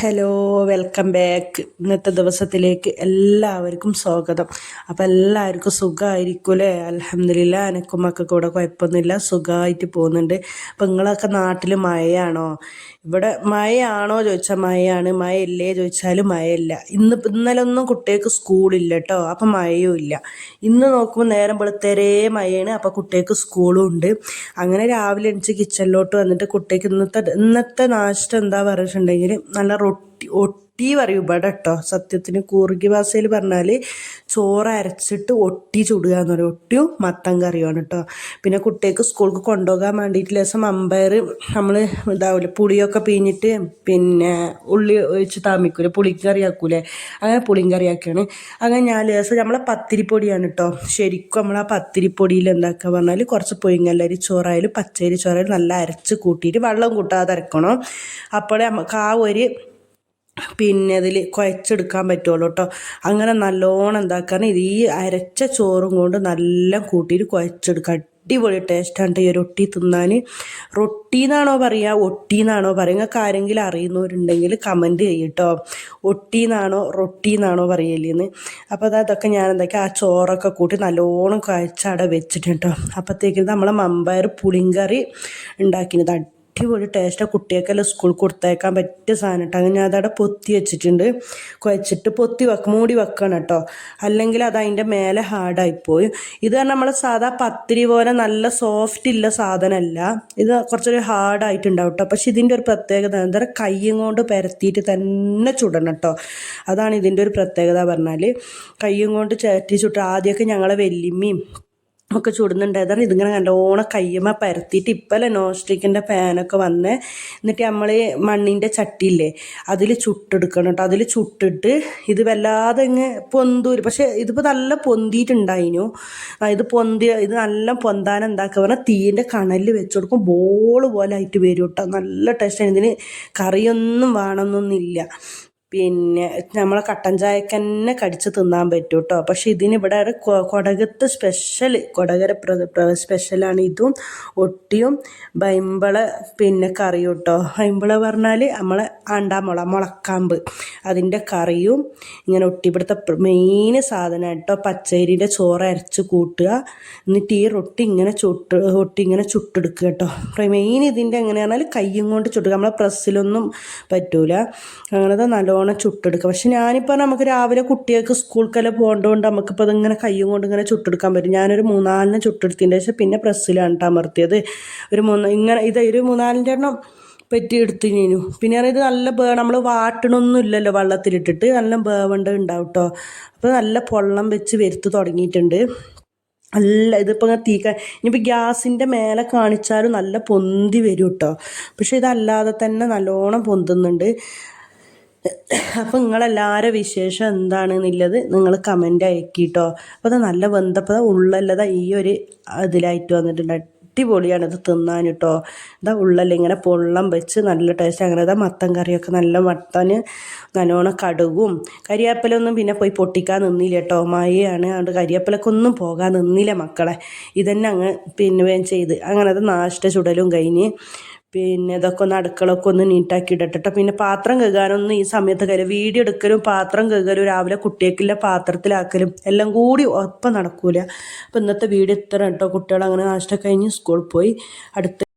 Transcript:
Hello welcome back ഇന്നത്തെ ദിവസത്തിലേക്ക് എല്ലാവർക്കും സ്വാഗതം. അപ്പം എല്ലാവർക്കും സുഖമായിരിക്കും അല്ലേ അലഹമില്ല എനക്കും മക്കൾക്ക് കൂടെ കുഴപ്പമൊന്നുമില്ല. സുഖമായിട്ട് പോകുന്നുണ്ട്. അപ്പം നിങ്ങളൊക്കെ നാട്ടിൽ മഴയാണോ? ഇവിടെ മഴയാണോ ചോദിച്ചാൽ മഴയാണ്. മഴയില്ലേ ചോദിച്ചാൽ മഴയില്ല. ഇന്ന് ഇന്നലെ ഒന്നും കുട്ടികൾക്ക് സ്കൂളില്ല കേട്ടോ അപ്പം മഴയും ഇല്ല. ഇന്ന് നോക്കുമ്പോൾ നേരം വെളുത്തേരേ മഴയാണ്. അപ്പം കുട്ടികൾക്ക് സ്കൂളും ഉണ്ട്. അങ്ങനെ രാവിലെ എണിച്ച് കിച്ചണിലോട്ട് വന്നിട്ട് കുട്ടിക്ക് ഇന്നത്തെ ഇന്നത്തെ നാശം എന്താ പറഞ്ഞിട്ടുണ്ടെങ്കിൽ നല്ല റൊട്ടി ഒട്ടി പറയും ഇവിടെ കേട്ടോ സത്യത്തിന് കൂർഗി ഭാഷയിൽ പറഞ്ഞാൽ ചോറ് അരച്ചിട്ട് ഒട്ടി ചുടുക എന്ന് പറയും. ഒട്ടിയും മത്തം കറിയാണ് കേട്ടോ പിന്നെ കുട്ടികൾക്ക് സ്കൂൾക്ക് കൊണ്ടുപോകാൻ വേണ്ടിയിട്ട് ലേശം അമ്പയർ നമ്മൾ ഇതാവില്ല പുളിയൊക്കെ പിഴിഞ്ഞിട്ട് പിന്നെ ഉള്ളി ഒഴിച്ച് താമിക്കൂലേ പുളിക്കറി ആക്കൂലേ അങ്ങനെ പുളിങ്കറിയാക്കിയാണ് അങ്ങനെ ഞാൻ ലേശം നമ്മളെ പത്തിരിപ്പൊടിയാണ് കേട്ടോ ശരിക്കും നമ്മൾ ആ പത്തിരിപ്പൊടിയിൽ എന്താക്കുക പറഞ്ഞാൽ കുറച്ച് പൊയിങ്ങല്ലരി ചോറായാലും പച്ചരി ചോറായാലും നല്ല അരച്ച് കൂട്ടിയിട്ട് വെള്ളം കൂട്ടാതെ അരക്കണം. അപ്പോഴേ നമുക്ക് ആ ഒരു പിന്നെ അതിൽ കുഴച്ചെടുക്കാൻ പറ്റുള്ളൂ കേട്ടോ. അങ്ങനെ നല്ലോണം എന്താക്കാൻ ഇത് ഈ അരച്ച ചോറും കൊണ്ട് നല്ല കൂട്ടിയിട്ട് കുഴച്ചെടുക്കുക അടിപൊളി ടേസ്റ്റാണ് ഈ റൊട്ടി തിന്നാൻ. റൊട്ടി എന്നാണോ പറയുക ഒട്ടി എന്നാണോ പറയുക നിങ്ങൾക്ക് ആരെങ്കിലും അറിയുന്നവരുണ്ടെങ്കിൽ കമന്റ് ചെയ്യട്ടോ. ഒട്ടി എന്നാണോ റൊട്ടി എന്നാണോ പറയലെന്ന് അപ്പോൾ അത് അതൊക്കെ ഞാൻ എന്താക്കി ആ ചോറൊക്കെ കൂട്ടി നല്ലോണം കുഴച്ചവിടെ വെച്ചിട്ടുണ്ട് കേട്ടോ അപ്പോഴത്തേക്കും നമ്മളെ മമ്പയർ പുളിങ്കറി ഉണ്ടാക്കിയത് അടിപൊളി ടേസ്റ്റ് കുട്ടികൾക്കെല്ലാം സ്കൂളിൽ കൊടുത്തയക്കാൻ പറ്റിയ സാധനം കേട്ടോ അങ്ങനെ അതവിടെ പൊത്തി വെച്ചിട്ടുണ്ട്. കുഴച്ചിട്ട് പൊത്തി വെക്ക മൂടി വെക്കണം കേട്ടോ അല്ലെങ്കിൽ അത് അതിന്റെ മേലെ ഹാർഡായിപ്പോയി ഇത് പറഞ്ഞാൽ നമ്മളെ സാധാ പത്തിരി പോലെ നല്ല സോഫ്റ്റ് ഇല്ല സാധനമല്ല. ഇത് കുറച്ചൊരു ഹാർഡായിട്ടുണ്ടാവും കേട്ടോ പക്ഷെ ഇതിന്റെ ഒരു പ്രത്യേകത എന്താ പറയുക കയ്യും കൊണ്ട് പരത്തിയിട്ട് തന്നെ ചുടണം കേട്ടോ അതാണ് ഇതിന്റെ ഒരു പ്രത്യേകത പറഞ്ഞാൽ കയ്യും കൊണ്ട് ചേറ്റി ചുട്ട് ആദ്യമൊക്കെ ഞങ്ങളെ വെല്ലിമ്മയും ഒക്കെ ചുടുന്നുണ്ടായതാണ് ഇതിങ്ങനെ നല്ലോണം കയ്യമ്മ പരത്തിയിട്ട് ഇപ്പല്ലേ നോൺ സ്റ്റിക്കിന്റെ പാനൊക്കെ വന്ന്. എന്നിട്ട് നമ്മൾ മണ്ണിന്റെ ചട്ടിയില്ലേ അതിൽ ചുട്ടെടുക്കണം കേട്ടോ അതിൽ ചുട്ടിട്ട് ഇത് വല്ലാതെ ഇങ്ങ് പൊന്തൂര്. പക്ഷേ ഇതിപ്പോൾ നല്ല പൊന്തിയിട്ടുണ്ടായിനു ഇത് പൊന്തി ഇത് നല്ല പൊന്താൻ എന്താക്കുക പറഞ്ഞാൽ തീന്റെ കണലിൽ വെച്ച് കൊടുക്കും. ബോൾ പോലെ ആയിട്ട് വരും കേട്ടോ നല്ല ടേസ്റ്റാണ്. ഇതിന് കറിയൊന്നും വേണമെന്നൊന്നുമില്ല പിന്നെ നമ്മളെ കട്ടൻ ചായക്ക് തന്നെ കടിച്ച് തിന്നാൻ പറ്റും കേട്ടോ പക്ഷെ ഇതിന് ഇവിടെ കൊടകത്ത് സ്പെഷ്യൽ കൊടകര സ്പെഷ്യലാണ് ഇതും ഒട്ടിയും ബൈമ്പള പിന്നെ കറി കേട്ടോ ബൈമ്പള പറഞ്ഞാൽ നമ്മളെ ആണ്ടാമുള മുളക്കാമ്പ്. അതിന്റെ കറിയും ഇങ്ങനെ ഒട്ടി ഇവിടുത്തെ മെയിൻ സാധനം കേട്ടോ പച്ചരിന്റെ ചോറ് അരച്ച് കൂട്ടുക. എന്നിട്ട് ഈ റൊട്ടി ഇങ്ങനെ ചുട്ട് റൊട്ടി ഇങ്ങനെ ചുട്ടെടുക്കുക കേട്ടോ. മെയിൻ ഇതിന്റെ എങ്ങനെയാണെന്നാൽ കയ്യും കൊണ്ട് ചുട്ടുക നമ്മളെ പ്രസ്സിലൊന്നും പറ്റൂല. അങ്ങനത്തെ നല്ല നല്ലോണം ചുട്ടെടുക്കുക പക്ഷെ ഞാനിപ്പോൾ നമുക്ക് രാവിലെ കുട്ടികൾക്ക് സ്കൂൾക്കെല്ലാം പോകേണ്ടതുകൊണ്ട് നമുക്കിപ്പോൾ അതിങ്ങനെ കയ്യും കൊണ്ട് ഇങ്ങനെ ചുട്ടെടുക്കാൻ പറ്റും. ഞാനൊരു മൂന്നാലിന് ചുട്ടെടുത്തതിന്റെ ശേഷം പിന്നെ പ്രസ്സിലാണ് അമർത്തിയത്. ഒരു മൂന്ന് ഇങ്ങനെ ഇത് ഒരു മൂന്നാലിന്റെ എണ്ണം പറ്റി എടുത്തിനു പിന്നെ ഇത് നല്ല ബേ നമ്മൾ വാട്ടണമൊന്നും ഇല്ലല്ലോ വെള്ളത്തിലിട്ടിട്ട്. നല്ല ബേവണ്ട ഉണ്ടാവും കേട്ടോ. അപ്പോൾ നല്ല പൊള്ളം വെച്ച് വരുത്ത് തുടങ്ങിയിട്ടുണ്ട്. നല്ല ഇതിപ്പോൾ തീ ഇനിയിപ്പോൾ ഗ്യാസിന്റെ മേലെ കാണിച്ചാലും നല്ല പൊന്തി വരും കേട്ടോ. പക്ഷേ ഇതല്ലാതെ തന്നെ നല്ലോണം പൊന്തുന്നുണ്ട്. അപ്പോൾ നിങ്ങളെല്ലാവരും വിശേഷം എന്താണെന്നുള്ളത് നിങ്ങൾ കമന്റ് അയക്കിട്ടോ. അപ്പോൾ അത് നല്ല ബന്ധപ്പെട്ട ഉള്ളല്ലതാ ഈ ഒരു ഇതിലായിട്ട് വന്നിട്ടുണ്ട്. അടിപൊളിയാണ് ഇത് തിന്നാൻ കേട്ടോ ഇതാ ഉള്ളല്ല ഇങ്ങനെ പൊള്ളം വെച്ച് നല്ല ടേസ്റ്റ് അങ്ങനെ ഇതാ മത്തൻ കറിയൊക്കെ നല്ല മത്തന് നല്ലോണം കടുകും. കരിയാപ്പലൊന്നും പിന്നെ പോയി പൊട്ടിക്കാൻ നിന്നില്ല കേട്ടോ മഴയാണ്. അതുകൊണ്ട് കരിയാപ്പലക്കൊന്നും പോകാൻ നിന്നില്ല മക്കളെ. ഇതന്നെ അങ്ങ് പിന്നെ ചെയ്ത്. അങ്ങനെ അത് നാഷ്ട ചുടലും കഴിഞ്ഞ് പിന്നെ ഇതൊക്കെ ഒന്ന് അടുക്കളൊക്കെ ഒന്ന് നീറ്റാക്കി ഇടട്ടെ പിന്നെ പാത്രം കഴുകാനൊന്നും ഈ സമയത്ത് കാര്യം വീഡിയോ എടുക്കലും പാത്രം കഴുകലും രാവിലെ കുട്ടിയേക്കില്ല പാത്രത്തിലാക്കലും എല്ലാം കൂടി ഒപ്പം നടക്കൂല. അപ്പം ഇന്നത്തെ വീഡിയോ ഇത്ര കേട്ടോ കുട്ടികൾ അങ്ങനെ നാഷ്ട കഴിഞ്ഞ് സ്കൂളിൽ പോയി. അടുത്ത